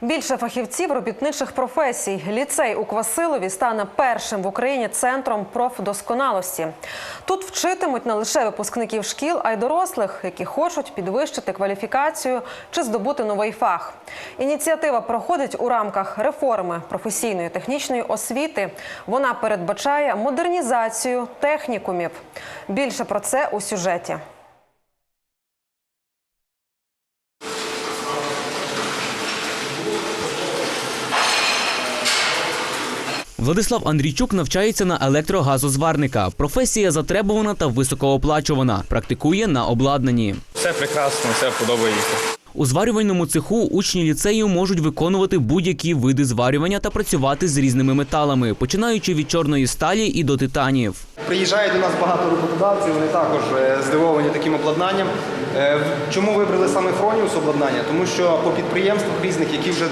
Більше фахівців робітничих професій. Ліцей у Квасилові стане першим в Україні центром профдосконалості. Тут вчитимуть не лише випускників шкіл, а й дорослих, які хочуть підвищити кваліфікацію чи здобути новий фах. Ініціатива проходить у рамках реформи професійної технічної освіти. Вона передбачає модернізацію технікумів. Більше про це у сюжеті. Владислав Андрійчук навчається на електрогазозварника. Професія затребувана та високооплачувана. Практикує на обладнанні. Все прекрасно, все подобається. У зварювальному цеху учні ліцею можуть виконувати будь-які види зварювання та працювати з різними металами, починаючи від чорної сталі і до титанів. Приїжджає до нас багато роботодавців, вони також е, здивовані таким обладнанням. Е, Чому вибрали саме Фроніус обладнання? Тому що по підприємствах різних, які вже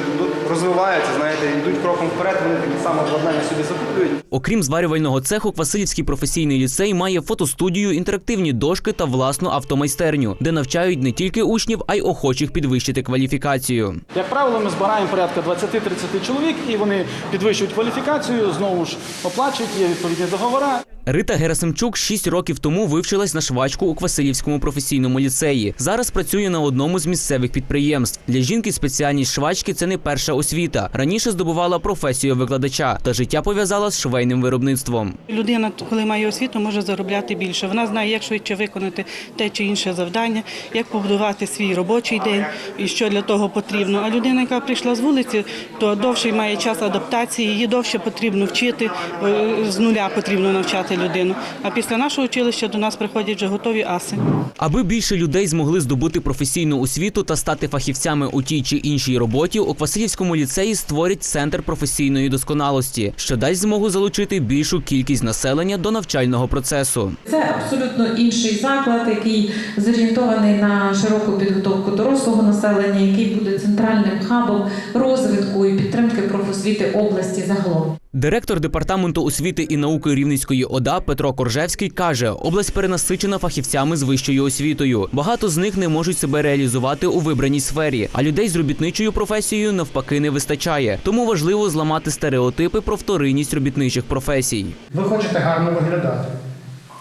розвиваються, знаєте, йдуть кроком вперед, вони такі саме обладнання собі закуплюють. Окрім зварювального цеху, Квасилівський професійний ліцей має фотостудію, інтерактивні дошки та власну автомайстерню, де навчають не тільки учнів, а й охочих підвищити кваліфікацію. Як правило, ми збираємо порядка 20-30 чоловік, і вони підвищують кваліфікацію, знову ж оплачують, є відповідні договори. Рита Герасимчук 6 років тому вивчилась на швачку у Квасилівському професійному ліцеї. Зараз працює на одному з місцевих підприємств. Для жінки спеціальність швачки це не перша освіта. Раніше здобувала професію викладача та життя пов'язала з швейним виробництвом. Людина, коли має освіту, може заробляти більше. Вона знає, як швидше виконати те чи інше завдання, як побудувати свій робочий день і що для того потрібно. А людина, яка прийшла з вулиці, то довший має час адаптації, її довше потрібно вчити, е, з нуля потрібно навчати людину. А після нашого училища до нас приходять вже готові аси. Аби більше людей змогли здобути професійну освіту та стати фахівцями у тій чи іншій роботі, у Квасилівському ліцеї створять центр професійної досконалості, що дасть змогу залучити більшу кількість населення до навчального процесу. Це абсолютно інший заклад, який зорієнтований на широку підготовку дорослого населення, який буде центральним хабом розвитку і підтримки профосвіти області загалом. Директор департаменту освіти і науки Рівненської ОДА Петро Коржевський каже, область перенасичена фахівцями з вищою освітою. Багато з них не можуть себе реалізувати у вибраній сфері, а людей з робітничою професією навпаки не вистачає. Тому важливо зламати стереотипи про вторинність робітничих професій. Ви хочете гарно виглядати.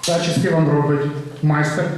Зачіски вам робить майстер,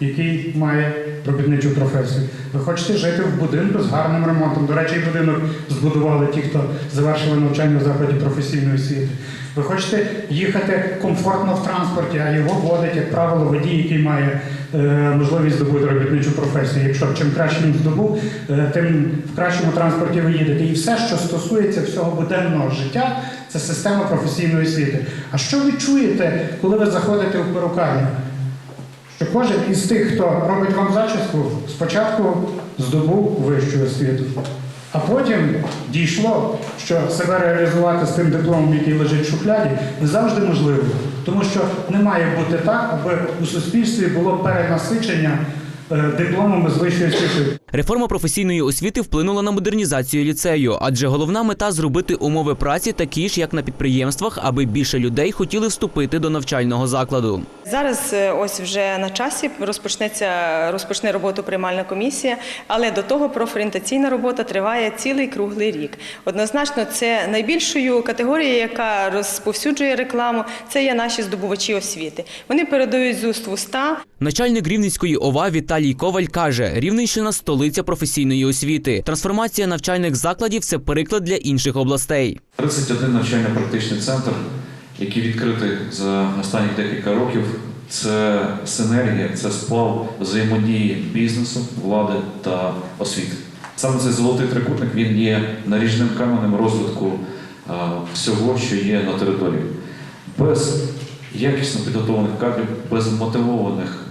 який має робітничу професію. Ви хочете жити в будинку з гарним ремонтом. До речі, будинок збудували ті, хто завершили навчання в закладі професійної освіти. Ви хочете їхати комфортно в транспорті, а його водить, як правило, водій, який має е, можливість здобути робітничу професію. Якщо чим краще він здобув, е, тим в кращому транспорті ви їдете. І все, що стосується всього буденного життя, це система професійної освіти. А що ви чуєте, коли ви заходите в перукарню? Що кожен із тих, хто робить вам зачіску, спочатку здобув вищу освіту. А потім дійшло, що себе реалізувати з тим дипломом, який лежить в шухляді, не завжди можливо. Тому що не має бути так, аби у суспільстві було перенасичення дипломами з вищою освітою. Реформа професійної освіти вплинула на модернізацію ліцею, адже головна мета зробити умови праці такі ж, як на підприємствах, аби більше людей хотіли вступити до навчального закладу. Зараз е, ось вже на часі розпочнеться розпочне роботу приймальна комісія, але до того профорієнтаційна робота триває цілий круглий рік. Однозначно, це найбільшою категорією, яка розповсюджує рекламу. Це є наші здобувачі освіти. Вони передають з уст в уста. Начальник Рівненської ОВА Віталій Коваль каже: Рівненщина столиця професійної освіти. Трансформація навчальних закладів це приклад для інших областей. 31 навчально-практичний центр, який відкритий за останні декілька років. Це синергія, це сплав взаємодії бізнесу, влади та освіти. Саме цей золотий трикутник він є наріжним каменем розвитку всього, що є на території. Без якісно підготовлених кадрів, без мотивованих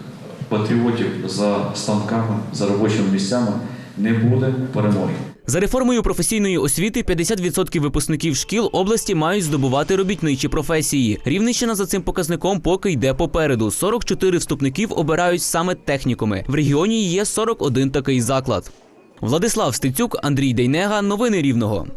патріотів за станками, за робочими місцями не буде перемоги. За реформою професійної освіти 50% випускників шкіл області мають здобувати робітничі професії. Рівненщина за цим показником поки йде попереду. 44 вступників обирають саме технікуми. В регіоні є 41 такий заклад. Владислав Стецюк, Андрій Дейнега. Новини Рівного.